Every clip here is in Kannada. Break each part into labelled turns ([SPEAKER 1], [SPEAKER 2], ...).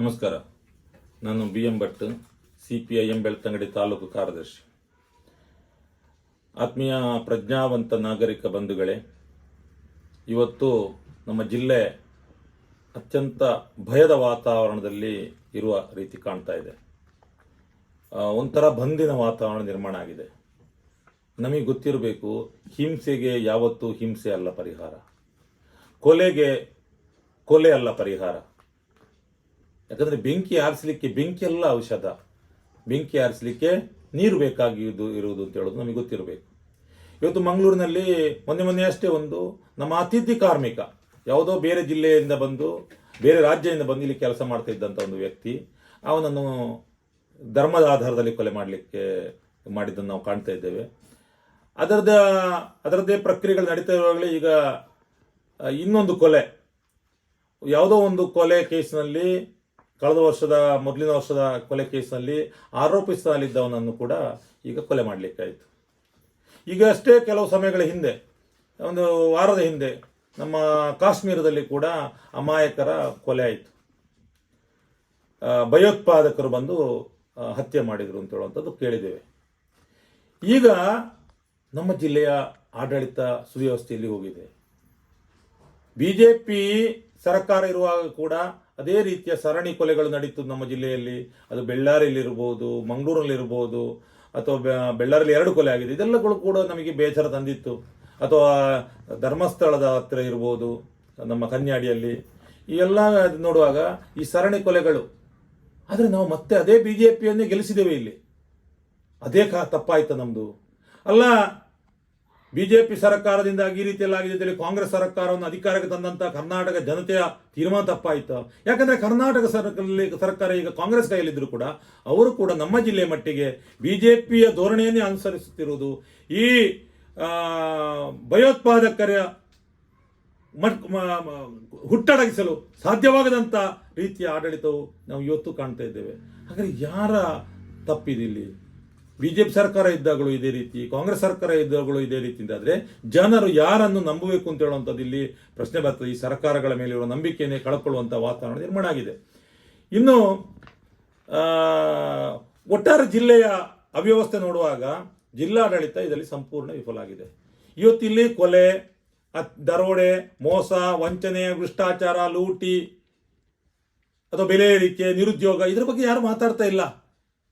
[SPEAKER 1] ನಮಸ್ಕಾರ. ನಾನು B M Bhat C P I M Belthangady taluk ಕಾರ್ಯದರ್ಶಿ. ಆತ್ಮೀಯ ಪ್ರಜ್ಞಾವಂತ ನಾಗರಿಕ ಬಂಧುಗಳೇ, ಇವತ್ತು ನಮ್ಮ ಜಿಲ್ಲೆ ಅತ್ಯಂತ ಭಯದ ವಾತಾವರಣದಲ್ಲಿ ಇರುವ ರೀತಿ ಕಾಣ್ತಾ ಇದೆ. ಒಂಥರ ಬಂದಿನ ವಾತಾವರಣ ನಿರ್ಮಾಣ ಆಗಿದೆ. ನಮಗೆ ಗೊತ್ತಿರಬೇಕು, ಹಿಂಸೆಗೆ ಯಾವತ್ತೂ ಹಿಂಸೆ ಅಲ್ಲ ಪರಿಹಾರ. ಕೊಲೆಗೆ ಕೊಲೆ ಅಲ್ಲ ಪರಿಹಾರ. ಯಾಕಂದ್ರೆ ಬೆಂಕಿ ಆರಿಸಲಿಕ್ಕೆ ಬೆಂಕಿ ಎಲ್ಲ ಔಷಧ. ಬೆಂಕಿ ಆರಿಸಲಿಕ್ಕೆ ನೀರು ಬೇಕಾಗಿದ್ದು ಇರುವುದು ಅಂತ ಹೇಳೋದು ನಮಗೆ ಗೊತ್ತಿರಬೇಕು. ಇವತ್ತು ಮಂಗಳೂರಿನಲ್ಲಿ ಮೊನ್ನೆ ಮೊನ್ನೆ ಅಷ್ಟೇ ಒಂದು ನಮ್ಮ ಅತಿಥಿ ಕಾರ್ಮಿಕ, ಯಾವುದೋ ಬೇರೆ ಜಿಲ್ಲೆಯಿಂದ ಬಂದು, ಬೇರೆ ರಾಜ್ಯದಿಂದ ಬಂದು ಇಲ್ಲಿ ಕೆಲಸ ಮಾಡ್ತಾ ಇದ್ದಂಥ ಒಂದು ವ್ಯಕ್ತಿ, ಅವನನ್ನು ಧರ್ಮದ ಆಧಾರದಲ್ಲಿ ಕೊಲೆ ಮಾಡಲಿಕ್ಕೆ ಮಾಡಿದ್ದನ್ನು ನಾವು ಕಾಣ್ತಾ ಇದ್ದೇವೆ. ಅದರದ, ಅದರದ್ದೇ ಪ್ರಕ್ರಿಯೆಗಳು ನಡೀತಾ ಇರುವಾಗಲೇ ಈಗ ಇನ್ನೊಂದು ಕೊಲೆ, ಯಾವುದೋ ಒಂದು ಕೊಲೆ ಕೇಸ್ನಲ್ಲಿ ಕಳೆದ ವರ್ಷದ, ಮೊದಲಿನ ವರ್ಷದ ಕೊಲೆ ಕೇಸಲ್ಲಿ ಆರೋಪಿಸಲಿದ್ದವನನ್ನು ಕೂಡ ಈಗ ಕೊಲೆ ಮಾಡಲಿಕ್ಕಾಯಿತು. ಈಗ ಅಷ್ಟೇ ಕೆಲವು ಸಮಯಗಳ ಹಿಂದೆ, ಒಂದು ವಾರದ ಹಿಂದೆ ನಮ್ಮ ಕಾಶ್ಮೀರದಲ್ಲಿ ಕೂಡ ಅಮಾಯಕರ ಕೊಲೆ ಆಯಿತು. ಭಯೋತ್ಪಾದಕರು ಬಂದು ಹತ್ಯೆ ಮಾಡಿದರು ಅಂತ ಹೇಳುವಂಥದ್ದು ಕೇಳಿದ್ದೇವೆ. ಈಗ ನಮ್ಮ ಜಿಲ್ಲೆಯ ಆಡಳಿತ ಸುವ್ಯವಸ್ಥೆಯಲ್ಲಿ ಹೋಗಿದೆ. ಬಿಜೆಪಿ ಸರ್ಕಾರ ಇರುವಾಗ ಕೂಡ ಅದೇ ರೀತಿಯ ಸರಣಿ ಕೊಲೆಗಳು ನಡೀತು ನಮ್ಮ ಜಿಲ್ಲೆಯಲ್ಲಿ. ಅದು ಬೆಳ್ಳಾರಿಯಲ್ಲಿರ್ಬೋದು, ಮಂಗಳೂರಲ್ಲಿರ್ಬೋದು, ಅಥವಾ ಬೆಳ್ಳಾರಿಯಲ್ಲಿ ಎರಡು ಕೊಲೆ ಆಗಿದೆ. ಇದೆಲ್ಲಗಳು ಕೂಡ ನಮಗೆ ಬೇಸರ ತಂದಿತ್ತು. ಅಥವಾ ಧರ್ಮಸ್ಥಳದ ಹತ್ತಿರ ಇರ್ಬೋದು, ನಮ್ಮ ಕನ್ಯಾಡಿಯಲ್ಲಿ. ಈ ಎಲ್ಲ ನೋಡುವಾಗ ಈ ಸರಣಿ ಕೊಲೆಗಳು. ಆದರೆ ನಾವು ಮತ್ತೆ ಅದೇ ಬಿಜೆಪಿಯನ್ನೇ ಗೆಲ್ಲಿಸಿದ್ದೇವೆ ಇಲ್ಲಿ. ಅದೇ ಕಾ ತಪ್ಪಾಯ್ತು ನಮ್ಮದು ಅಲ್ಲ ಬಿಜೆಪಿ ಸರ್ಕಾರದಿಂದಾಗಿ ಈ ರೀತಿಯಲ್ಲಿ ಆಗಿದೆ ಅಂತೇಳಿ ಕಾಂಗ್ರೆಸ್ ಸರ್ಕಾರವನ್ನು ಅಧಿಕಾರಕ್ಕೆ ತಂದಂತ ಕರ್ನಾಟಕ ಜನತೆಯ ತೀರ್ಮಾನ ತಪ್ಪಾಯಿತು. ಯಾಕಂದ್ರೆ ಕರ್ನಾಟಕ ಸರ್ಕಾರದಲ್ಲಿ ಸರ್ಕಾರ ಈಗ ಕಾಂಗ್ರೆಸ್ ಕೈಯಲ್ಲಿದ್ದರೂ ಕೂಡ ಅವರು ಕೂಡ ನಮ್ಮ ಜಿಲ್ಲೆಯ ಮಟ್ಟಿಗೆ ಬಿಜೆಪಿಯ ಧೋರಣೆಯನ್ನೇ ಅನುಸರಿಸುತ್ತಿರುವುದು. ಈ ಭಯೋತ್ಪಾದಕರ ಮಟ್- ಹುಟ್ಟಡಗಿಸಲು ಸಾಧ್ಯವಾಗದಂತ ರೀತಿಯ ಆಡಳಿತವು ನಾವು ಇವತ್ತು ಕಾಣ್ತಾ ಇದ್ದೇವೆ. ಹಾಗಾದ್ರೆ ಯಾರ ತಪ್ಪಿದೆ ಇಲ್ಲಿ ಬಿಜೆಪಿ ಸರ್ಕಾರ ಇದ್ದಾಗಲೂ ಇದೇ ರೀತಿ, ಕಾಂಗ್ರೆಸ್ ಸರ್ಕಾರ ಇದ್ದಾಗಲೂ ಇದೇ ರೀತಿ ಆದರೆ ಜನರು ಯಾರನ್ನು ನಂಬಬೇಕು ಅಂತ ಹೇಳುವಂಥದ್ದು ಇಲ್ಲಿ ಪ್ರಶ್ನೆ ಬರ್ತದೆ. ಈ ಸರ್ಕಾರಗಳ ಮೇಲೆ ಇರುವ ನಂಬಿಕೆಯನ್ನೇ ಕಳ್ಕೊಳ್ಳುವಂಥ ವಾತಾವರಣ ನಿರ್ಮಾಣ ಆಗಿದೆ. ಇನ್ನು ಒಟ್ಟಾರೆ ಜಿಲ್ಲೆಯ ಅವ್ಯವಸ್ಥೆ ನೋಡುವಾಗ ಜಿಲ್ಲಾಡಳಿತ ಇದರಲ್ಲಿ ಸಂಪೂರ್ಣ ವಿಫಲ ಆಗಿದೆ. ಇವತ್ತು ಇಲ್ಲಿ ಕೊಲೆ ದರೋಡೆ, ಮೋಸ, ವಂಚನೆ, ಭ್ರಷ್ಟಾಚಾರ, ಲೂಟಿ, ಅಥವಾ ಬೆಲೆ ಏರಿಕೆ, ನಿರುದ್ಯೋಗ, ಇದರ ಬಗ್ಗೆ ಯಾರು ಮಾತಾಡ್ತಾ ಇಲ್ಲ.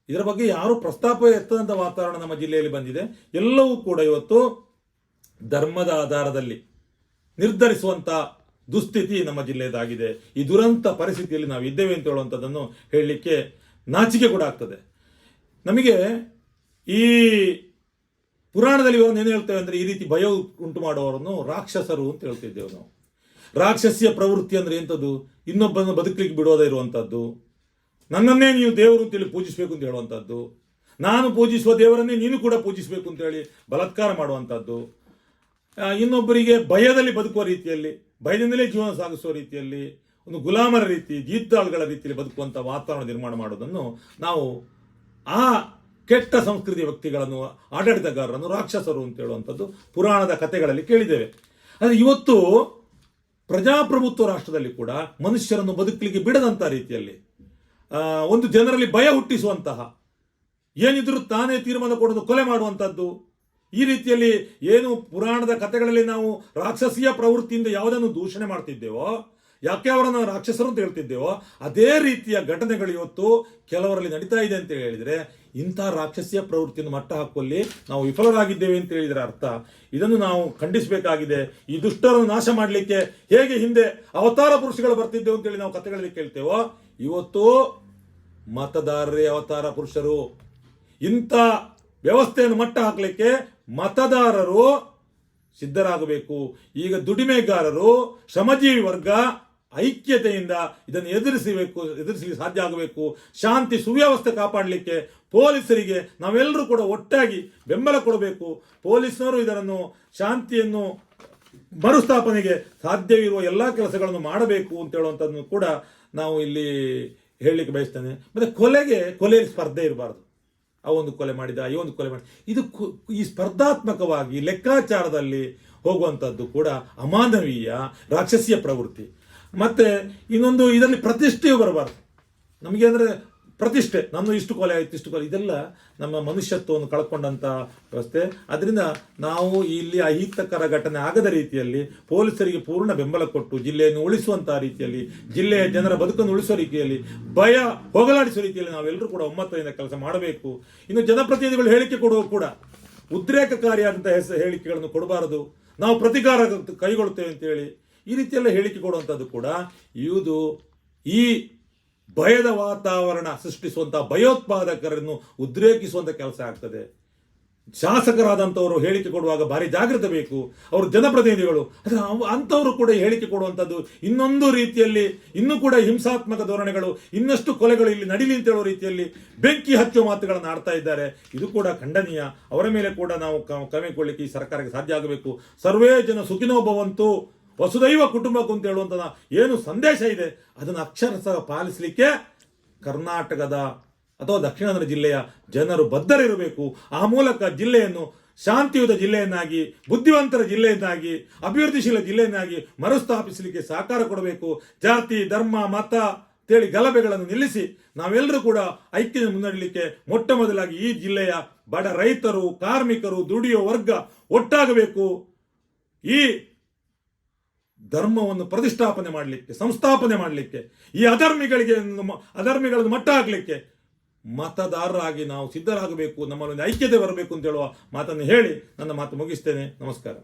[SPEAKER 1] ಇದರ ಬಗ್ಗೆ ಯಾರು ಪ್ರಸ್ತಾಪ ಎತ್ತದಂತ ವಾತಾವರಣ ನಮ್ಮ ಜಿಲ್ಲೆಯಲ್ಲಿ ಬಂದಿದೆ. ಎಲ್ಲವೂ ಕೂಡ ಇವತ್ತು ಧರ್ಮದ ಆಧಾರದಲ್ಲಿ ನಿರ್ಧರಿಸುವಂತ ದುಸ್ಥಿತಿ ನಮ್ಮ ಜಿಲ್ಲೆಯದಾಗಿದೆ. ಈ ದುರಂತ ಪರಿಸ್ಥಿತಿಯಲ್ಲಿ ನಾವು ಇದ್ದೇವೆ ಅಂತ ಹೇಳುವಂಥದ್ದನ್ನು ಹೇಳಲಿಕ್ಕೆ ನಾಚಿಕೆ ಕೂಡ ಆಗ್ತದೆ. ನಮಗೆ ಈ ಪುರಾಣದಲ್ಲಿ ಒಂದು ಏನು ಹೇಳ್ತೇವೆ ಅಂದರೆ ಈ ರೀತಿ ಭಯ ಉಂಟು ಮಾಡುವವರನ್ನು ರಾಕ್ಷಸರು ಅಂತ ಹೇಳ್ತಿದ್ದೇವೆ ನಾವು. ರಾಕ್ಷಸಿಯ ಪ್ರವೃತ್ತಿ ಅಂದರೆ ಎಂಥದ್ದು? ಇನ್ನೊಬ್ಬನ ಬದುಕಲಿಕ್ಕೆ ಬಿಡೋದೇ ಇರುವಂತದ್ದು ನನ್ನನ್ನೇ ನೀವು ದೇವರು ಅಂತೇಳಿ ಪೂಜಿಸಬೇಕು ಅಂತ ಹೇಳುವಂಥದ್ದು ನಾನು ಪೂಜಿಸುವ ದೇವರನ್ನೇ ನೀನು ಕೂಡ ಪೂಜಿಸಬೇಕು ಅಂತ ಹೇಳಿ ಬಲಾತ್ಕಾರ ಮಾಡುವಂಥದ್ದು ಇನ್ನೊಬ್ಬರಿಗೆ ಭಯದಲ್ಲಿ ಬದುಕುವ ರೀತಿಯಲ್ಲಿ, ಭಯದಿಂದಲೇ ಜೀವನ ಸಾಗಿಸುವ ರೀತಿಯಲ್ಲಿ, ಒಂದು ಗುಲಾಮರ ರೀತಿ ಜೀತಾಳುಗಳ ರೀತಿಯಲ್ಲಿ ಬದುಕುವಂಥ ವಾತಾವರಣ ನಿರ್ಮಾಣ ಮಾಡೋದನ್ನು ನಾವು ಆ ಕೆಟ್ಟ ಸಂಸ್ಕೃತಿ ವ್ಯಕ್ತಿಗಳನ್ನು, ಆಡಳಿತಗಾರರನ್ನು, ರಾಕ್ಷಸರು ಅಂತ ಹೇಳುವಂಥದ್ದು ಪುರಾಣದ ಕಥೆಗಳಲ್ಲಿ ಕೇಳಿದ್ದೇವೆ. ಆದರೆ ಇವತ್ತು ಪ್ರಜಾಪ್ರಭುತ್ವ ರಾಷ್ಟ್ರದಲ್ಲಿ ಕೂಡ ಮನುಷ್ಯರನ್ನು ಬದುಕಲಿಕ್ಕೆ ಬಿಡದಂಥ ರೀತಿಯಲ್ಲಿ ಒಂದು ಜನರಲ್ಲಿ ಭಯ ಹುಟ್ಟಿಸುವಂತಹ, ಏನಿದ್ರು ತಾನೇ ತೀರ್ಮಾನ ಕೊಡೋದು, ಕೊಲೆ ಮಾಡುವಂಥದ್ದು ಈ ರೀತಿಯಲ್ಲಿ ಏನು ಪುರಾಣದ ಕಥೆಗಳಲ್ಲಿ ನಾವು ರಾಕ್ಷಸಿಯ ಪ್ರವೃತ್ತಿಯಿಂದ ಯಾವುದನ್ನು ದೂಷಣೆ ಮಾಡ್ತಿದ್ದೇವೋ, ಯಾಕೆ ಅವರನ್ನು ರಾಕ್ಷಸರು ಅಂತ ಹೇಳ್ತಿದ್ದೇವೋ, ಅದೇ ರೀತಿಯ ಘಟನೆಗಳು ಇವತ್ತು ಕೆಲವರಲ್ಲಿ ನಡೀತಾ ಇದೆ ಅಂತ ಹೇಳಿದ್ರೆ, ಇಂಥ ರಾಕ್ಷಸಿಯ ಪ್ರವೃತ್ತಿಯನ್ನು ಮಟ್ಟ ಹಾಕುವಲ್ಲಿ ನಾವು ವಿಫಲರಾಗಿದ್ದೇವೆ ಅಂತ ಹೇಳಿದ್ರೆ ಅರ್ಥ. ಇದನ್ನು ನಾವು ಖಂಡಿಸಬೇಕಾಗಿದೆ. ಈ ದುಷ್ಟರನ್ನು ನಾಶ ಮಾಡಲಿಕ್ಕೆ ಹೇಗೆ ಹಿಂದೆ ಅವತಾರ ಪುರುಷಗಳು ಬರ್ತಿದ್ದೇವೆ ಅಂತೇಳಿ ನಾವು ಕಥೆಗಳಲ್ಲಿ ಕೇಳ್ತೇವೋ ಇವತ್ತು ಮತದಾರರೇ ಅವತಾರ ಪುರುಷರು. ಇಂಥ ವ್ಯವಸ್ಥೆಯನ್ನು ಮಟ್ಟ ಹಾಕಲಿಕ್ಕೆ ಮತದಾರರು ಸಿದ್ಧರಾಗಬೇಕು. ಈಗ ದುಡಿಮೆಗಾರರು, ಶ್ರಮಜೀವಿ ವರ್ಗ ಐಕ್ಯತೆಯಿಂದ ಇದನ್ನು ಎದುರಿಸಬೇಕು, ಎದುರಿಸಲಿಕ್ಕೆ ಸಾಧ್ಯ ಆಗಬೇಕು. ಶಾಂತಿ, ಸುವ್ಯವಸ್ಥೆ ಕಾಪಾಡಲಿಕ್ಕೆ ಪೊಲೀಸರಿಗೆ ನಾವೆಲ್ಲರೂ ಕೂಡ ಒಟ್ಟಾಗಿ ಬೆಂಬಲ ಕೊಡಬೇಕು. ಪೊಲೀಸರು ಇದನ್ನು ಶಾಂತಿಯನ್ನು ಮರುಸ್ಥಾಪನೆಗೆ ಸಾಧ್ಯವಿರುವ ಎಲ್ಲ ಕೆಲಸಗಳನ್ನು ಮಾಡಬೇಕು ಅಂತ ಹೇಳುವಂಥದ್ದನ್ನು ಕೂಡ ನಾವು ಇಲ್ಲಿ ಹೇಳಲಿಕ್ಕೆ ಬಯಸ್ತೇನೆ. ಮತ್ತೆ ಕೊಲೆಗೆ, ಕೊಲೆಯಲ್ಲಿ ಸ್ಪರ್ಧೆ ಇರಬಾರ್ದು. ಆ ಒಂದು ಕೊಲೆ ಮಾಡಿದ, ಈ ಒಂದು ಕೊಲೆ ಮಾಡಿದ. ಇದು ಈ ಸ್ಪರ್ಧಾತ್ಮಕವಾಗಿ ಲೆಕ್ಕಾಚಾರದಲ್ಲಿ ಹೋಗುವಂಥದ್ದು ಕೂಡ ಅಮಾನವೀಯ, ರಾಕ್ಷಸೀಯ ಪ್ರವೃತ್ತಿ. ಮತ್ತೆ ಇನ್ನೊಂದು ಇದರಲ್ಲಿ ಪ್ರತಿಷ್ಠೆಯು ಬರಬಾರ್ದು. ನಮಗೆ ಅಂದರೆ ಪ್ರತಿಷ್ಠೆ ನಮ್ಮ ಇಷ್ಟು ಕೊಲೆ ಆಯಿತು, ಇಷ್ಟು ಕೊಲೆ, ಇದೆಲ್ಲ ನಮ್ಮ ಮನುಷ್ಯತ್ವವನ್ನು ಕಳ್ಕೊಂಡಂಥ ವ್ಯವಸ್ಥೆ. ಅದರಿಂದ ನಾವು ಇಲ್ಲಿ ಅಹಿತಕರ ಘಟನೆ ಆಗದ ರೀತಿಯಲ್ಲಿ ಪೊಲೀಸರಿಗೆ ಪೂರ್ಣ ಬೆಂಬಲ ಕೊಟ್ಟು, ಜಿಲ್ಲೆಯನ್ನು ಉಳಿಸುವಂತಹ ರೀತಿಯಲ್ಲಿ, ಜಿಲ್ಲೆಯ ಜನರ ಬದುಕನ್ನು ಉಳಿಸುವ ರೀತಿಯಲ್ಲಿ, ಭಯ ಹೋಗಲಾಡಿಸುವ ರೀತಿಯಲ್ಲಿ ನಾವೆಲ್ಲರೂ ಕೂಡ ಒಮ್ಮತದಿಂದ ಕೆಲಸ ಮಾಡಬೇಕು. ಇನ್ನು ಜನಪ್ರತಿನಿಧಿಗಳು ಹೇಳಿಕೆ ಕೊಡುವ ಕೂಡ ಉದ್ರೇಕಕಾರಿಯಾದಂಥ ಹೆಸರು ಹೇಳಿಕೆಗಳನ್ನು ಕೊಡಬಾರದು. ನಾವು ಪ್ರತಿಕಾರ ಕೈಗೊಳ್ಳುತ್ತೇವೆ ಅಂತೇಳಿ ಈ ರೀತಿಯೆಲ್ಲ ಹೇಳಿಕೆ ಕೊಡುವಂಥದ್ದು ಕೂಡ ಇದು ಈ ಭಯದ ವಾತಾವರಣ ಸೃಷ್ಟಿಸುವಂಥ ಭಯೋತ್ಪಾದಕರನ್ನು ಉದ್ರೇಕಿಸುವಂತ ಕೆಲಸ ಆಗ್ತದೆ. ಶಾಸಕರಾದಂಥವರು ಹೇಳಿಕೆ ಕೊಡುವಾಗ ಭಾರಿ ಜಾಗ್ರತೆ ಬೇಕು. ಅವರು ಜನಪ್ರತಿನಿಧಿಗಳು ಆದರೆ ಅಂಥವರು ಕೂಡ ಹೇಳಿಕೆ ಕೊಡುವಂಥದ್ದು ಇನ್ನೊಂದು ರೀತಿಯಲ್ಲಿ, ಇನ್ನೂ ಕೂಡ ಹಿಂಸಾತ್ಮಕ ಧೋರಣೆಗಳು, ಇನ್ನಷ್ಟು ಕೊಲೆಗಳು ಇಲ್ಲಿ ನಡೀಲಿ ಅಂತ ಹೇಳೋ ರೀತಿಯಲ್ಲಿ ಬೆಂಕಿ ಹಚ್ಚುವ ಮಾತುಗಳನ್ನು ಆಡ್ತಾ ಇದ್ದಾರೆ. ಇದು ಕೂಡ ಖಂಡನೀಯ. ಅವರ ಮೇಲೆ ಕೂಡ ನಾವು ಕ- ಕಮೆಕೊಳ್ಳಿಕ್ಕೆ ಈ ಸರ್ಕಾರಕ್ಕೆ ಸಾಧ್ಯ ಆಗಬೇಕು. ಸರ್ವೇ ಜನ ಸುಖಿನೋ ಭವಂತು ವಸುದೈವ ಕುಟುಂಬಕ್ಕೂ ಅಂತ ಹೇಳುವಂತ ಏನು ಸಂದೇಶ ಇದೆ, ಅದನ್ನು ಅಕ್ಷರಶಃ ಪಾಲಿಸಲಿಕ್ಕೆ ಕರ್ನಾಟಕದ ಅಥವಾ ದಕ್ಷಿಣ ಕನ್ನಡ ಜಿಲ್ಲೆಯ ಜನರು ಬದ್ಧರಿರಬೇಕು. ಆ ಮೂಲಕ ಜಿಲ್ಲೆಯನ್ನು ಶಾಂತಿಯುತ ಜಿಲ್ಲೆಯನ್ನಾಗಿ, ಬುದ್ಧಿವಂತರ ಜಿಲ್ಲೆಯನ್ನಾಗಿ, ಅಭಿವೃದ್ಧಿಶೀಲ ಜಿಲ್ಲೆಯನ್ನಾಗಿ ಮರುಸ್ಥಾಪಿಸಲಿಕ್ಕೆ ಸಹಕಾರ ಕೊಡಬೇಕು. ಜಾತಿ, ಧರ್ಮ, ಮತ ಅಂತೇಳಿ ಗಲಭೆಗಳನ್ನು ನಿಲ್ಲಿಸಿ ನಾವೆಲ್ಲರೂ ಕೂಡ ಐಕ್ಯದ ಮುನ್ನಡಲಿಕ್ಕೆ ಮೊಟ್ಟ ಮೊದಲಾಗಿ ಈ ಜಿಲ್ಲೆಯ ಬಡ ರೈತರು, ಕಾರ್ಮಿಕರು, ದುಡಿಯುವ ವರ್ಗ ಒಟ್ಟಾಗಬೇಕು. ಈ ಧರ್ಮವನ್ನು ಪ್ರತಿಷ್ಠಾಪನೆ ಮಾಡಲಿಕ್ಕೆ, ಸಂಸ್ಥಾಪನೆ ಮಾಡಲಿಕ್ಕೆ, ಈ ಅಧರ್ಮಿಗಳಿಗೆ ಅಧರ್ಮಿಗಳನ್ನು ಮಟ್ಟ ಹಾಕಲಿಕ್ಕೆ ಮತದಾರರಾಗಿ ನಾವು ಸಿದ್ಧರಾಗಬೇಕು, ನಮ್ಮಲ್ಲಿ ಐಕ್ಯತೆ ಬರಬೇಕು ಅಂತ ಹೇಳುವ ಮಾತನ್ನು ಹೇಳಿ ನನ್ನ ಮಾತು ಮುಗಿಸ್ತೇನೆ. ನಮಸ್ಕಾರ.